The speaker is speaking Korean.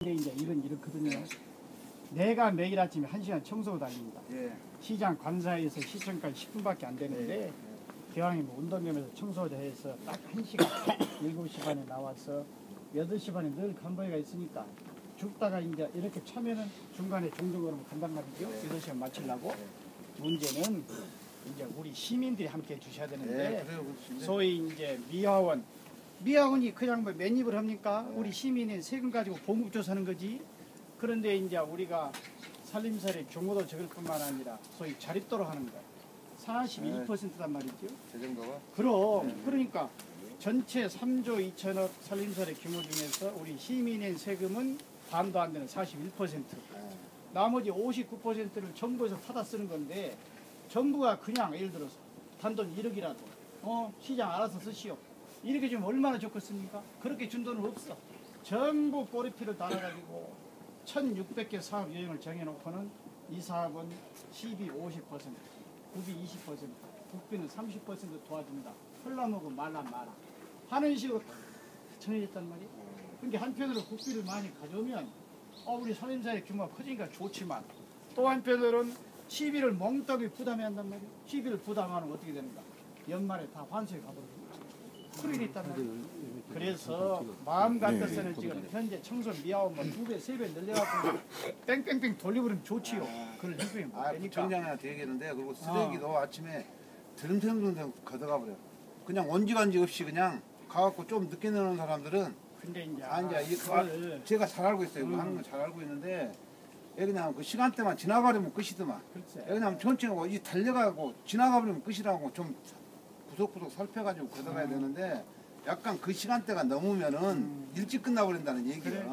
근데 이제 일은 이렇거든요. 내가 매일 아침에 1시간 청소가 달립니다. 예. 시장 관사에서 시청까지 10분밖에 안 되는데 기왕이면 뭐 운동겸에서 청소를 해서 딱 1시간 7시 반에 나와서 8시 반에 늘 간보이가 있으니까 죽다가 이제 이렇게 차면은 중간에 종종으로 간단 말이죠. 8시간 마치려고 문제는 이제 우리 시민들이 함께 해주셔야 되는데. 소위 이제 미화원 미화원이 그냥 뭐 맨입을 합니까? 우리 시민의 세금 가지고 봉급 조사하는 거지. 그런데 이제 우리가 살림살이 규모도 적을 뿐만 아니라 소위 자립도로 하는 거 42%단 말이죠. 제 정도가 그럼 그러니까 전체 3조 2천억 살림살이 규모 중에서 우리 시민의 세금은 반도 안 되는 41%. 나머지 59%를 정부에서 타다 쓰는 건데 정부가 그냥 예를 들어서 단돈 1억이라도 어 시장 알아서 쓰시오 이렇게 주면 얼마나 좋겠습니까? 그렇게 준 돈은 없어 전부 꼬리피를 달아가지고 1600개 사업 유형을 정해놓고는 이 사업은 12, 50% 국비 20% 국비는 30% 도와준다 흘러먹고 말라 말아 하는 식으로 다 정해졌단 말이야 그러니까 한편으로 국비를 많이 가져오면 어, 우리 살림살이 규모가 커지니까 좋지만 또 한편으로는 시비를 멍떡이 부담해야 한단 말이에요. 시비를 부담하면 어떻게 되는가? 연말에 다 환수해 가버리는 그 있단 말이에요. 그래서 마음 같아서는 지금 현재 청소 미화원 뭐두 배, 세배 늘려갖고 뺑뺑뺑 돌려버리면 좋지요. 그걸 해주면 못 아. 부청장한테 얘기했는데 그리고 쓰레기도 아 침에 드럼드럼 걷어가 버려. 그냥 원지간지 없이 그냥 가갖고 좀 늦게 내놓은 사람들은 근데 이제 아 이제 이 그걸 제가 잘 알고 있어요. 음. 하는 거 잘 알고 있는데 애 그냥 그 시간대만 지나가려면 끝이더만. 글쎄. 애 그냥 천천히 이 달려가고 지나가버리면 끝이라고 좀 구석구석 살펴가지고 걷어가야 되는데 약간 그 시간대가 넘으면은 일찍 끝나버린다는 얘기야. 그래,